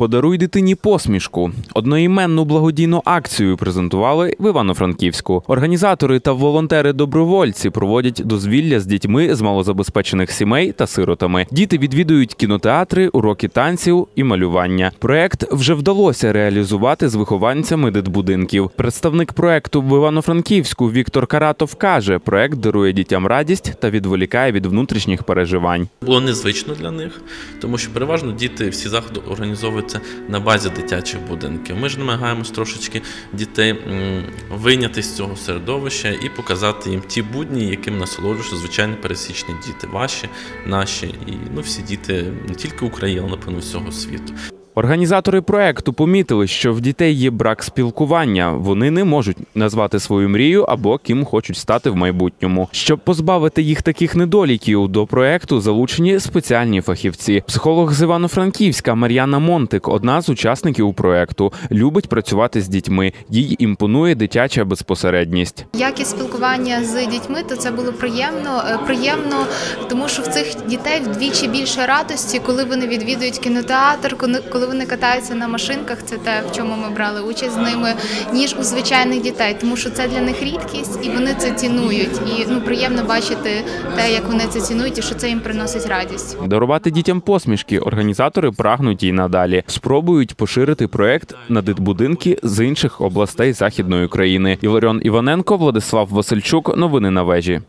Подаруй дитині посмішку. Одноіменну благодійну акцію презентували в Івано-Франківську. Організатори та волонтери-добровольці проводять дозвілля з дітьми з малозабезпечених сімей та сиротами. Діти відвідують кінотеатри, уроки танців і малювання. Проект вже вдалося реалізувати з вихованцями дитбудинків. Представник проекту в Івано-Франківську Віктор Каратов каже, проект дарує дітям радість та відволікає від внутрішніх переживань. Було незвично для них, тому що переважно діти всі заходи організовуються на базі дитячих будинків. Ми ж намагаємось трошечки дітей вийняти з цього середовища і показати їм ті будні, яким насолоджуються звичайно пересічні діти, ваші, наші і ну всі діти не тільки України, але напевно всього світу. Організатори проекту помітили, що в дітей є брак спілкування. Вони не можуть назвати свою мрію або ким хочуть стати в майбутньому. Щоб позбавити їх таких недоліків, до проекту залучені спеціальні фахівці. Психолог з Івано-Франківська Мар'яна Монтик, одна з учасників проекту, любить працювати з дітьми. Їй імпонує дитяча безпосередність. Якість спілкування з дітьми, то це було приємно. Е, Приємно, тому що в цих дітей вдвічі більше радості, коли вони відвідують кінотеатр, коли- коли вони катаються на машинках. Це те, в чому ми брали участь з ними, ніж у звичайних дітей, тому що це для них рідкість, і вони це цінують. І ну приємно бачити те, як вони це цінують, і що це їм приносить радість. Дарувати дітям посмішки організатори прагнуть і надалі. Спробують поширити проект на дитбудинки з інших областей західної України. Іларіон Іваненко, Владислав Васильчук. Новини на вежі.